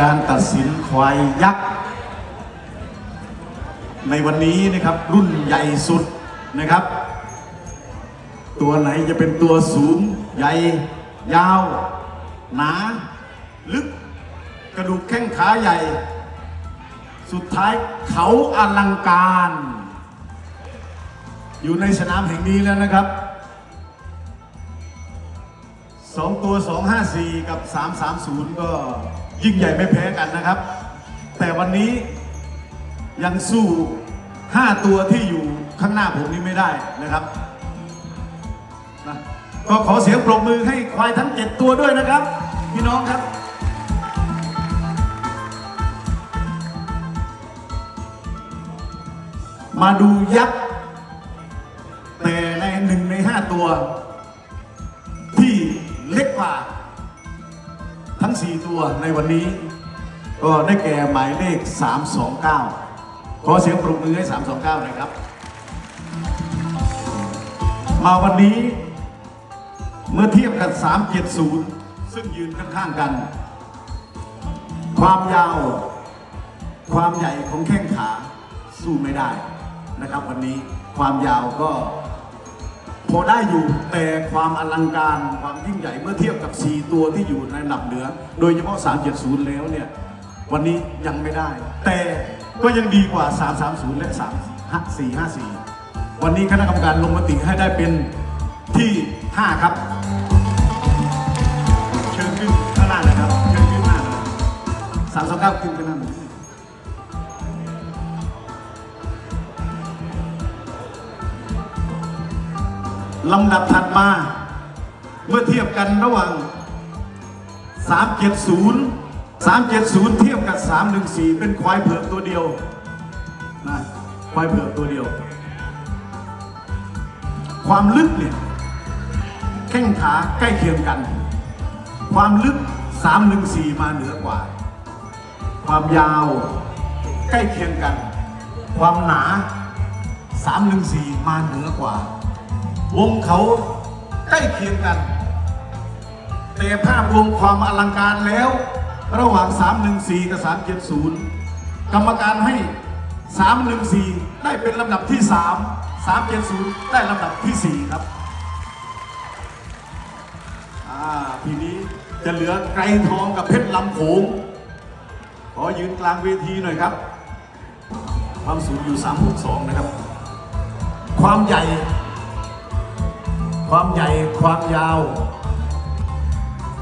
การตัดสินควายยักษ์ ในวันนี้นะครับรุ่นใหญ่สุดนะครับ ตัวไหนจะเป็นตัวสูงใหญ่ ยาว หนา ลึก กระดูกแข้งขาใหญ่ สุดท้ายเขาอลังการ อยู่ในสนามแห่งนี้แล้วนะครับสองตัว 254 กับ 330 ก็ ยิ่งใหญ่ไม่แพ้กันนะครับ แต่วันนี้ยังสู้ 5 ตัวที่อยู่ข้างหน้าผมนี้ไม่ได้นะครับนะก็ขอเสียงปรบมือให้ควายทั้ง 7 ตัวด้วยนะครับ พี่น้องครับมาดูยักษ์แต่ในหนึ่งในห้าตัว ที่เล็กกว่า ทั้ง 4 ตัวในวันนี้ ก็ได้แก่หมายเลข 329 ขอเสียงปรบมือให้ 329หน่อยครับ มาวันนี้เมื่อเทียบกับ 370 ซึ่งยืนข้างๆกัน ความยาว ความใหญ่ของแข้งขาสู้ไม่ได้นะครับ วันนี้ความยาวก็ พอได้อยู่แต่ความอลังการความยิ่งใหญ่เมื่อเทียบกับ 4 ตัวที่อยู่ในระดับเหนือ โดยเฉพาะ 370 แล้วเนี่ยวันนี้ยังไม่ได้ แต่ก็ยังดีกว่า 330 และ 3454 วันนี้คณะกรรมการลงมติให้ได้เป็นที่ 5 ครับ เชิญขึ้นข้างหน้านะครับ เชิญขึ้นหน้าเลย329ขึ้นข้างหน้า ลำดับถัดมา เมื่อเทียบกันระหว่าง 370 370 เทียบกับ 314 เป็นควายเผือกตัวเดียวนะควายเผือกตัวเดียว ความลึกเนี่ยแข้งขาใกล้เคียงกัน ความลึก 314 มาเหนือกว่า ความยาวใกล้เคียงกัน ความหนา 314 มาเหนือกว่า วงเขาใกล้เคียงกัน แต่ภาพรวมความอลังการแล้ว ระหว่าง 314 กับ 370 กรรมการให้ 314 ได้เป็นลำดับที่ 3 370 ได้ลำดับที่ 4 ครับทีนี้จะเหลือไกรทองกับเพชรลำโขงขอยืนกลางเวทีหน่อยครับ ความสูงอยู่ 362 นะครับ ความใหญ่ ความใหญ่ความยาว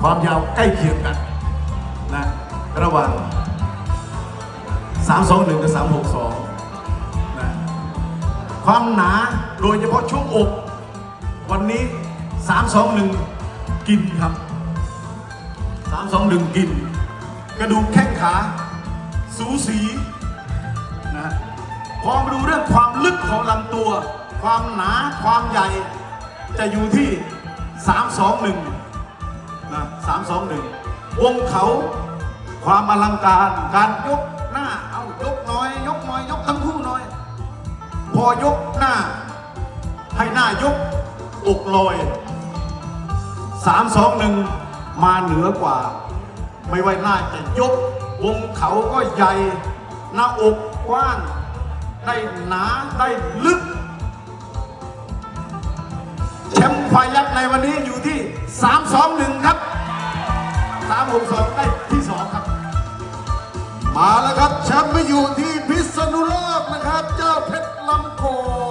ความยาวใกล้เคียงกันนะระหว่าง 321 กับ 362นะความหนาโดยเฉพาะช่วงอก วันนี้ 321 กินครับ 321 กิน กระดูกแข้งขาสูสีนะพอมาดูเรื่องความลึกของลำตัว ความหนาความใหญ่ จะอยู่ที่ 321นะ321 วงเขาความอลังการการยกหน้าเอายกน้อย ยกน้อย ยกทั้งคู่น้อย พอยกหน้า ให้หน้ายกอกลอย 321 มาเหนือกว่า ไม่ไว้หน้าจะยก วงเขาก็ใหญ่ หน้าอกกว้าง ได้หนาได้ลึก ไฟยักษ์ในวันนี้อยู่ที่ 321 ครับ 362 ได้ที่ 2 ครับ มาแล้วครับแชมป์ไปอยู่ที่พิษณุโลกนะครับ เจ้าเพชรลำโขง